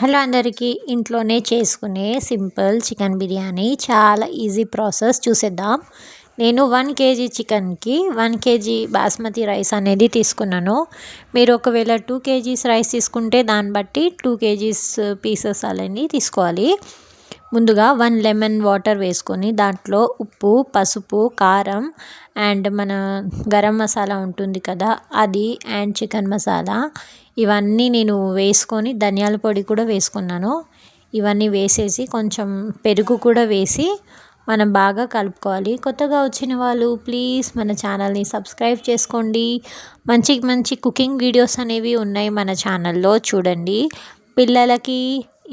Hello అందరికీ ఇంట్లోనే చేసుకునే సింపుల్ చికెన్ బిర్యానీ చాలా ఈజీ ప్రాసెస్ చూసేద్దాం. నేను వన్ కేజీ చికెన్కి వన్ కేజీ బాస్మతి రైస్ అనేది తీసుకున్నాను. మీరు ఒకవేళ టూ కేజీస్ రైస్ తీసుకుంటే దాన్ని బట్టి టూ కేజీస్ పీసెస్ అనేది తీసుకోవాలి. ముందుగా వన్ లెమన్ వాటర్ వేసుకొని దాంట్లో ఉప్పు పసుపు కారం అండ్ మన గరం మసాలా ఉంటుంది కదా అది అండ్ చికెన్ మసాలా. ఇవన్నీ నేను వేసుకొని ధనియాల పొడి కూడా వేసుకున్నాను. ఇవన్నీ వేసేసి కొంచెం పెరుగు కూడా వేసి మనం బాగా కలుపుకోవాలి. కొత్తగా వచ్చిన వాళ్ళు ప్లీజ్ మన ఛానల్ని సబ్స్క్రైబ్ చేసుకోండి. మంచి మంచి కుకింగ్ వీడియోస్ అనేవి ఉన్నాయి మన ఛానల్లో చూడండి. పిల్లలకి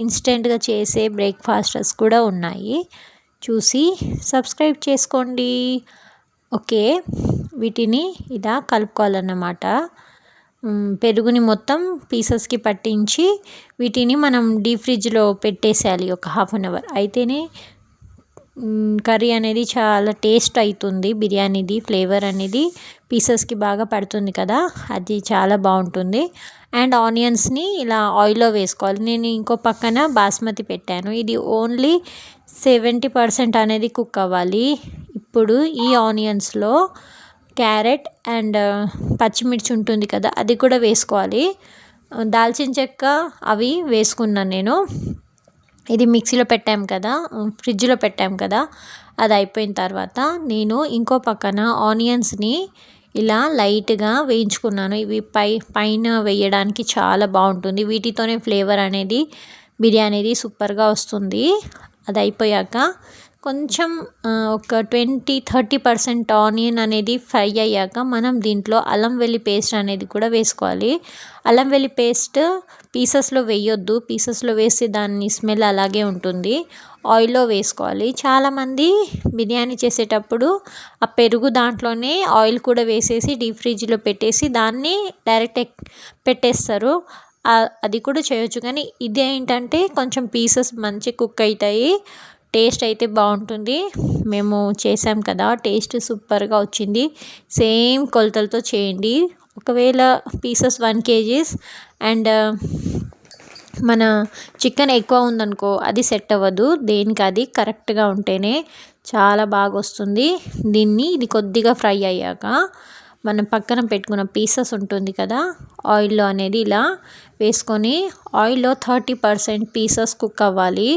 ఇన్స్టెంట్గా చేసే బ్రేక్ఫాస్టర్స్ కూడా ఉన్నాయి. చూసి సబ్స్క్రైబ్ చేసుకోండి. ఓకే వీటిని ఇలా కలుపుకోవాలన్నమాట. పెరుగుని మొత్తం పీసెస్కి పట్టించి వీటిని మనం డీప్ ఫ్రిడ్జ్లో పెట్టేసేయాలి ఒక హాఫ్ అన్ అవర్. అయితేనే కర్రీ అనేది చాలా టేస్ట్ అవుతుంది బిర్యానీది ఫ్లేవర్ అనేది పీసెస్కి బాగా పడుతుంది కదా అది చాలా బాగుంటుంది. అండ్ ఆనియన్స్ని ఇలా ఆయిల్లో వేసుకోవాలి. నేను ఇంకో పక్కన బాస్మతి పెట్టాను. ఇది ఓన్లీ సెవెంటీ పర్సెంట్ అనేది కుక్ అవ్వాలి. ఇప్పుడు ఈ ఆనియన్స్లో క్యారెట్ అండ్ పచ్చిమిర్చి ఉంటుంది కదా అది కూడా వేసుకోవాలి. దాల్చిన చెక్క అవి వేసుకున్నాను నేను. ఇది మిక్సీలో పెట్టాం కదా ఫ్రిడ్జ్లో పెట్టాం కదా అది అయిపోయిన తర్వాత నేను ఇంకో పక్కన ఆనియన్స్ని ఇలా లైట్గా వేయించుకున్నాను. ఇవి పై పైన వేయడానికి చాలా బాగుంటుంది. వీటితోనే ఫ్లేవర్ అనేది బిర్యానీది సూపర్గా వస్తుంది. అది అయిపోయాక కొంచెం ఒక ట్వంటీ థర్టీ పర్సెంట్ ఆనియన్ అనేది ఫ్రై అయ్యాక మనం దీంట్లో అల్లం వెల్లి పేస్ట్ అనేది కూడా వేసుకోవాలి. అల్లం వెల్లి పేస్ట్ పీసెస్లో వేయొద్దు. పీసెస్లో వేసి దాన్ని స్మెల్ అలాగే ఉంటుంది. ఆయిల్లో వేసుకోవాలి. చాలామంది బిర్యానీ చేసేటప్పుడు ఆ పెరుగు దాంట్లోనే ఆయిల్ కూడా వేసేసి డీప్ ఫ్రిడ్జ్లో పెట్టేసి దాన్ని డైరెక్ట్ పెట్టేస్తారు. అది కూడా చేయొచ్చు. కానీ ఇది ఏంటంటే కొంచెం పీసెస్ మంచి కుక్ అవుతాయి. టేస్ట్ అయితే బాగుంటుంది. మేము చేసాం కదా టేస్ట్ సూపర్గా వచ్చింది. సేమ్ కొలతలతో చేయండి. ఒకవేళ పీసెస్ వన్ కేజీస్ అండ్ మన చికెన్ ఎక్కువ ఉందనుకో అది సెట్ అవ్వదు. దేనికి అది? కరెక్ట్గా ఉంటేనే చాలా బాగా వస్తుంది. దీన్ని ఇది కొద్దిగా ఫ్రై అయ్యాక మనం పక్కన పెట్టుకున్న పీసెస్ ఉంటుంది కదా ఆయిల్లో అనేది ఇలా వేసుకొని ఆయిల్లో థర్టీ పర్సెంట్ పీసెస్ కుక్ అవ్వాలి.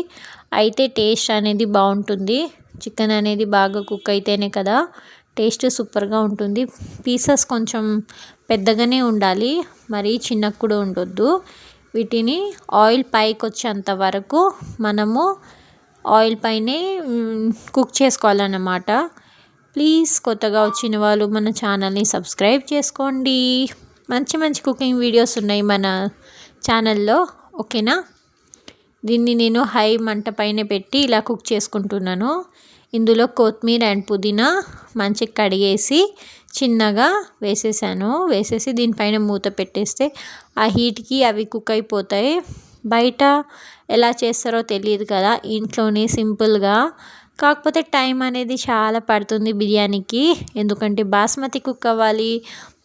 అయితే టేస్ట్ అనేది బాగుంటుంది. చికెన్ అనేది బాగా కుక్ అయితేనే కదా టేస్ట్ సూపర్గా ఉంటుంది. పీసెస్ కొంచెం పెద్దగానే ఉండాలి మరీ చిన్నగా కూడా ఉండొద్దు. వీటిని ఆయిల్ పైకి వచ్చేంత వరకు మనము ఆయిల్ పైనే కుక్ చేసుకోవాలన్నమాట. ప్లీజ్ కొత్తగా వచ్చిన వాళ్ళు మన ఛానల్ని సబ్స్క్రైబ్ చేసుకోండి. మంచి మంచి కుకింగ్ వీడియోస్ ఉన్నాయి మన ఛానల్లో ఓకేనా? దీన్ని నేను హై మంట పైన పెట్టి ఇలా కుక్ చేసుకుంటున్నాను. ఇందులో కొత్తిమీర అండ్ పుదీనా మంచిగా కడిగేసి చిన్నగా వేసేసాను. వేసేసి దీనిపైన మూత పెట్టేస్తే ఆ హీట్కి అవి కుక్ అయిపోతాయి. బయట ఎలా చేస్తారో తెలియదు కదా ఇంట్లోనే సింపుల్గా. కాకపోతే టైం అనేది చాలా పడుతుంది బిర్యానీకి. ఎందుకంటే బాస్మతి కుక్ అవ్వాలి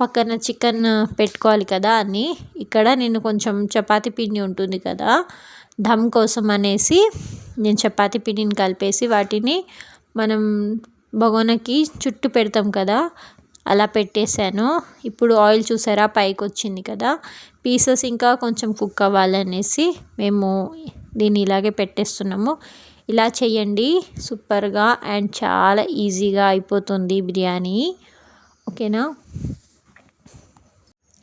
పక్కన చికెన్ పెట్టుకోవాలి కదా అని. ఇక్కడ నేను కొంచెం చపాతి పిండి ఉంటుంది కదా ధమ్ కోసం అనేసి నేను చపాతి పిండిని కలిపేసి వాటిని మనం బగోనకి చుట్టు పెడతాం కదా అలా పెట్టేశాను. ఇప్పుడు ఆయిల్ చూసారా? పైకి వచ్చింది కదా. పీసెస్ ఇంకా కొంచెం కుక్ అవ్వాలనేసి మేము దీన్ని ఇలాగే పెట్టేస్తున్నాము. ఇలా చేయండి. సూపర్గా అండ్ చాలా ఈజీగా అయిపోతుంది బిర్యానీ. ఓకేనా?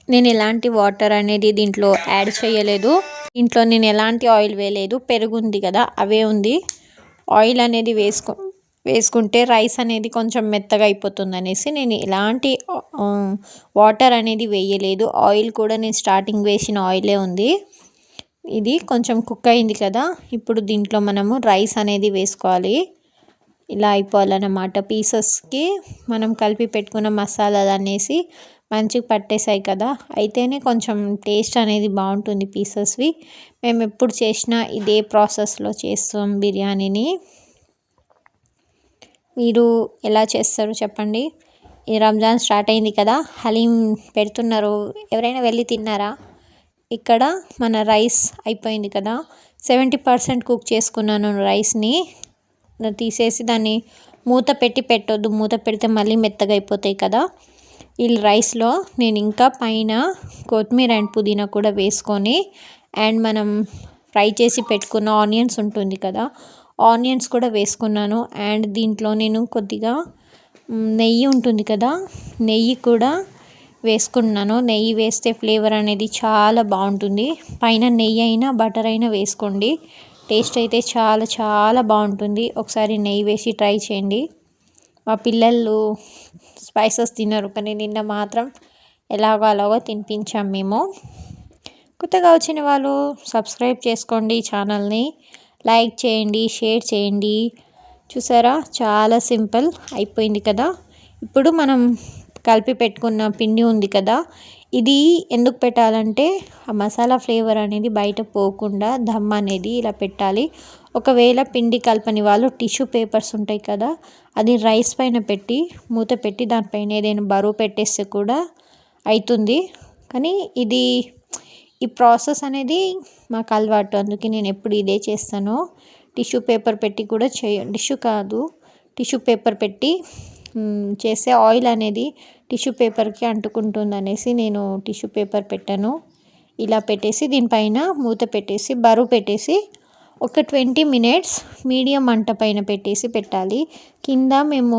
నేను ఎలాంటి వాటర్ అనేది దీంట్లో యాడ్ చేయలేదు. ఇంట్లో నేను ఎలాంటి ఆయిల్ వేయలేదు పెరుగు ఉంది కదా అవే ఉంది. ఆయిల్ అనేది వేసుకో వేసుకుంటే రైస్ అనేది కొంచెం మెత్తగా అయిపోతుంది అనేసి నేను ఎలాంటి వాటర్ అనేది వేయలేదు. ఆయిల్ కూడా నేను స్టార్టింగ్ వేసిన ఆయిలే ఉంది. ఇది కొంచెం కుక్ అయింది కదా ఇప్పుడు దీంట్లో మనము రైస్ అనేది వేసుకోవాలి. ఇలా అయిపోవాలన్నమాట. పీసెస్కి మనం కలిపి పెట్టుకున్న మసాలాలు అనేసి మంచిగా పట్టేసాయి కదా. అయితేనే కొంచెం టేస్ట్ అనేది బాగుంటుంది పీసెస్వి. మేము ఎప్పుడు చేసినా ఇదే ప్రాసెస్లో చేస్తాం బిర్యానీని. మీరు ఎలా చేస్తారు చెప్పండి. ఈ రంజాన్ స్టార్ట్ అయింది కదా. హలీం పెడుతున్నారు. ఎవరైనా వెళ్ళి తిన్నారా? ఇక్కడ మన రైస్ అయిపోయింది కదా. సెవెంటీ పర్సెంట్ కుక్ చేసుకున్నాను రైస్ని. తీసేసి దాన్ని మూత పెట్టి పెట్టొద్దు. మూత పెడితే మళ్ళీ మెత్తగా అయిపోతాయి కదా. ఈ రైస్లో నేను ఇంకా పైన కొత్తిమీర అండ్ పుదీనా కూడా వేసుకొని అండ్ మనం ఫ్రై చేసి పెట్టుకున్న ఆనియన్స్ ఉంటుంది కదా ఆనియన్స్ కూడా వేసుకున్నాను. అండ్ దీంట్లో నేను కొద్దిగా నెయ్యి ఉంటుంది కదా నెయ్యి కూడా వేసుకున్నాను. నెయ్యి వేస్తే ఫ్లేవర్ అనేది చాలా బాగుంటుంది. పైన నెయ్యి అయినా బటర్ అయినా వేసుకోండి. టేస్ట్ అయితే చాలా చాలా బాగుంటుంది. ఒకసారి నెయ్యి వేసి ట్రై చేయండి. మా పిల్లలు స్పైసెస్ తినరు కానీ నిన్న మాత్రం ఎలాగో అలాగో తినిపించాం మేము. కొత్తగా వచ్చిన వాళ్ళు సబ్స్క్రైబ్ చేసుకోండి ఛానల్ని. లైక్ చేయండి షేర్ చేయండి. చూసారా? చాలా సింపుల్ అయిపోయింది కదా? ఇప్పుడు మనం కలిపి పెట్టుకున్న పిండి ఉంది కదా? ఇది ఎందుకు పెట్టాలంటే ఆ మసాలా ఫ్లేవర్ అనేది బయట పోకుండా దమ్ అనేది ఇలా పెట్టాలి. ఒకవేళ పిండి కలపని వాళ్ళు టిష్యూ పేపర్స్ ఉంటాయి కదా అది రైస్ పైన పెట్టి మూత పెట్టి దానిపైన ఏదైనా బరువు పెట్టేస్తే కూడా అవుతుంది కానీ ఇది ఈ ప్రాసెస్ అనేది మాకు అలవాటు. అందుకే నేను ఎప్పుడు ఇదే చేస్తాను. టిష్యూ పేపర్ పెట్టి కూడా చేయ టిష్యూ కాదు టిష్యూ పేపర్ పెట్టి చేసే ఆయిల్ అనేది టిష్యూ పేపర్కి అంటుకుంటుంది అనేసి నేను టిష్యూ పేపర్ పెట్టాను. ఇలా పెట్టేసి దీనిపైన మూత పెట్టేసి బరువు పెట్టేసి ఒక ట్వంటీ మినిట్స్ మీడియం మంట పైన పెట్టేసి పెట్టాలి. కింద మేము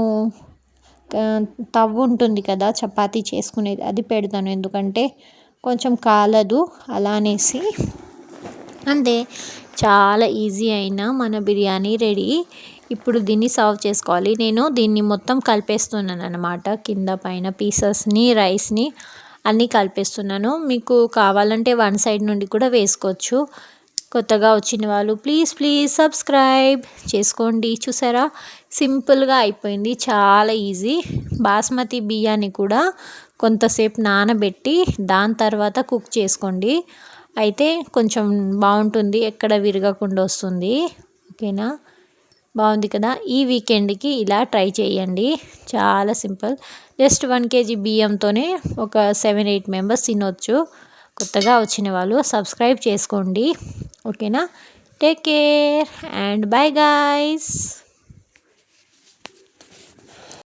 తవ్వు ఉంటుంది కదా చపాతీ చేసుకునేది అది పెడతాను. ఎందుకంటే కొంచెం కాలదు అలా అనేసి. అంతే చాలా ఈజీ అయిన మన బిర్యానీ రెడీ. ఇప్పుడు దీన్ని సర్వ్ చేసుకోవాలి. నేను దీన్ని మొత్తం కలిపేస్తున్నాను అనమాట కింద పైన పీసెస్ని రైస్ని అన్నీ కలిపేస్తున్నాను. మీకు కావాలంటే వన్ సైడ్ నుండి కూడా వేసుకోవచ్చు. కొత్తగా వచ్చిన వాళ్ళు ప్లీజ్ ప్లీజ్ సబ్స్క్రైబ్ చేసుకోండి. చూసారా? సింపుల్గా అయిపోయింది. చాలా ఈజీ. బాస్మతి బియ్యాన్ని కూడా కొంతసేపు నానబెట్టి దాని తర్వాత కుక్ చేసుకోండి. అయితే కొంచెం బాగుంటుంది. ఎక్కడ విరగకుండా వస్తుంది. ఓకేనా? బాగుంది కదా? ఈ వీకెండ్కి ఇలా ట్రై చేయండి. చాలా సింపుల్. జస్ట్ వన్ కేజీ బియ్యంతోనే ఒక సెవెన్ ఎయిట్ మెంబర్స్ తినొచ్చు. కొత్తగా వచ్చిన వాళ్ళు సబ్స్క్రైబ్ చేసుకోండి. ఓకేనా? Take care and bye guys.